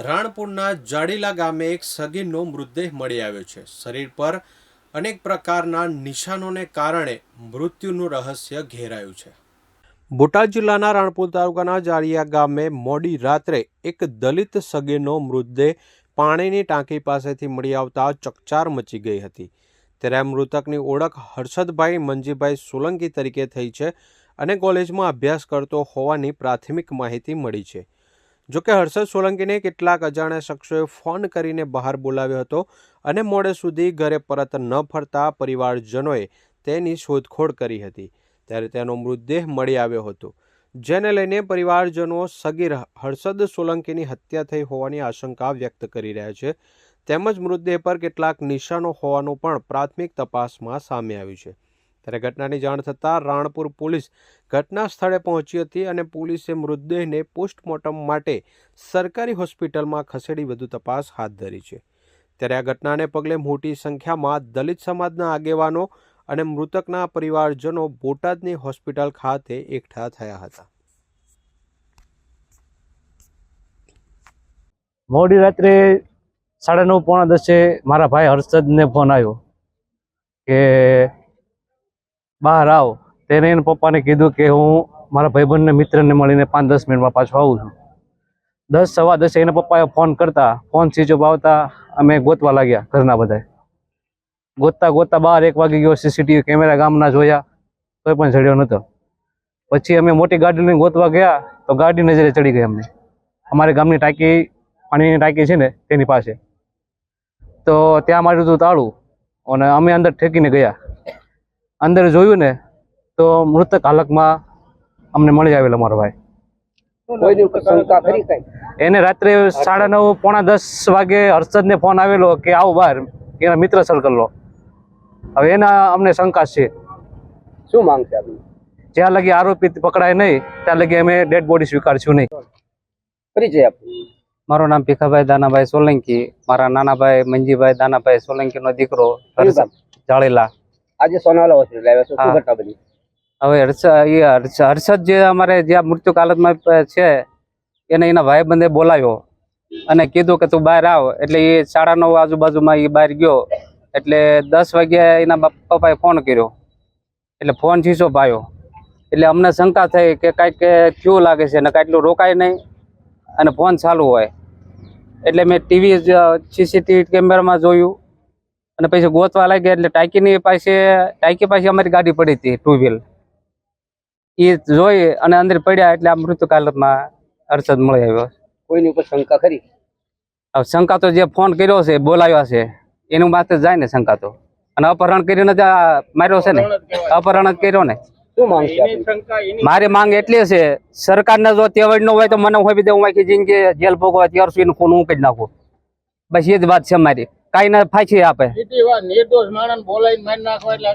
રાણપુરના જાડીલા ગામે એક સગીરનો મૃતદેહ મળી આવ્યો છે. શરીર પર અનેક પ્રકારના નિશાનોને કારણે મૃત્યુનું રહસ્ય ઘેરાયું છે. બોટાદ જિલ્લાના રાણપુર તાલુકાના જાડિયા ગામે મોડી રાત્રે એક દલિત સગીરનો મૃતદેહ પાણીની ટાંકી પાસેથી મળી આવતા ચકચાર મચી ગઈ હતી. ત્યારે મૃતકની ઓળખ હર્ષદભાઈ મંજીભાઈ સોલંકી તરીકે થઈ છે અને કોલેજમાં અભ્યાસ કરતો હોવાની પ્રાથમિક માહિતી મળી છે. જોકે હર્ષદ સોલંકીને કેટલાક અજાણ્યા શખ્સોએ ફોન કરીને બહાર બોલાવ્યો હતો અને મોડે સુધી ઘરે પરત ન ફરતા પરિવારજનોએ તેની શોધખોળ કરી હતી. ત્યારે તેનો મૃતદેહ મળી આવ્યો હતો. જેને લઈને પરિવારજનો સગીર હર્ષદ સોલંકીની હત્યા થઈ હોવાની આશંકા વ્યક્ત કરી રહ્યા છે. તેમજ મૃતદેહ પર કેટલાક નિશાનો હોવાનું પણ પ્રાથમિક તપાસમાં સામે આવ્યું છે. ત્યારે ઘટનાની જાણ થતાં રાણપુર પોલીસ ઘટના સ્થળે પહોંચી હતી અને પોલીસે મૃતદેહને પોસ્ટમોર્ટમ માટે સરકારી હોસ્પિટલમાં ખસેડી વધુ તપાસ હાથ ધરી છે. ત્યારે આ ઘટનાને પગલે મોટી સંખ્યામાં દલિત સમાજના આગેવાનો અને મૃતકના પરિવારજનો બોટાદની હોસ્પિટલ ખાતે એકઠા થયા હતા. મોડી રાત્રે સાડા નવ પોણા દસે મારા ભાઈ હર્ષદને ફોન આવ્યો કે બહાર આવ. તેને એને પપ્પાને કીધું કે હું મારા ભાઈબંધને, મિત્રને મળીને પાંચ દસ મિનિટમાં પાછો આવું છું. દસ, સવા દસે એના પપ્પાએ ફોન કરતા. ફોન સ્વિચ ઓફ આવતા અમે ગોતવા લાગ્યા ઘરના બધા ગોતતા ગોતતા બહાર એક વાગી ગયો સીસીટીવી કેમેરા ગામના જોયા કોઈ પણ ચડ્યો નહોતો. પછી અમે મોટી ગાડીને ગોતવા ગયા, તો ગાડી નજરે ચડી ગઈ અમને. અમારી ગામની ટાંકી, પાણીની ટાંકી છે ને, તેની પાસે. તો ત્યાં માર્યું હતું તાળું. અને અમે અંદર ઠેકીને ગયા. અંદર જોયું ને તો મૃતક હાલતમાં અમને મળી આવેલો મારો ભાઈ. એને રાત્રે સાડા નવ પોણા દસ વાગે હર્ષદને ફોન આવેલો કે આવો બહાર એના મિત્ર સર્કલનો. હવે એના અમને શંકા છે. શું માંગ છે જ્યાં લગી આરોપી પકડાય નહીં ત્યાં લગી અમે ડેડ બોડી સ્વીકારશું નહીં. પરિચય આપો. મારું નામ ભીખાભાઈ દાનાભાઈ સોલંકી મારા નાનાભાઈ મંજીભાઈ દાનાભાઈ સોલંકીનો દીકરો જાળેલા આજે સોનાવાલા હોસ્પિટલ આવ્યા છો. શું ઘટના બની? હવે હર્ષદ એ હર્ષદ જે અમારે જ્યાં મૃત્યુ હાલતમાં છે એને એના ભાઈબંધે બોલાવ્યો અને કીધું કે તું બહાર આવ. એટલે એ સાડા નવ આજુબાજુમાં એ બહાર ગયો. એટલે દસ વાગ્યા એના બાપ- પપ્પાએ ફોન કર્યો. એટલે ફોન શીશો પાયો. એટલે અમને શંકા થઈ કે કાંઈક થયું લાગે છે ને કાંઈક રોકાય નહીં અને ફોન ચાલુ હોય. એટલે મેં ટીવી સીસીટીવી કેમેરામાં જોયું. અને પછી ગોતવા લાગ્યા એટલે ટાંકીની પાસે ટાંકી પાસે અમારી ગાડી પડી હતી ટુ વ્હીલ એ જોઈ અને અંદર પડ્યા એટલે આ મૃત્યુ હાલતમાં હર્ષદ મળી આવ્યો. કોઈની ઉપર શંકા ખરી? હવે શંકા તો જે ફોન કર્યો છે બોલાવ્યા છે એનું માથે જાય ને શંકા તો. અને અપહરણ કરીને માર્યો છે ને? અપહરણ જ કર્યો. ને? મારી માંગ એટલી છે સરકારને જો તેવડ ન હોય તો મને હોય દે હું આખી જિંદગી જેલ ભોગવા ત્યાર સુધી ખૂન હું કરી નાખું. બસ એ જ વાત છે મારી. કાંઈ ના ફાંસી આપે. નિર્દોષ માણસ બોલાવીને મારી નાખવા એટલે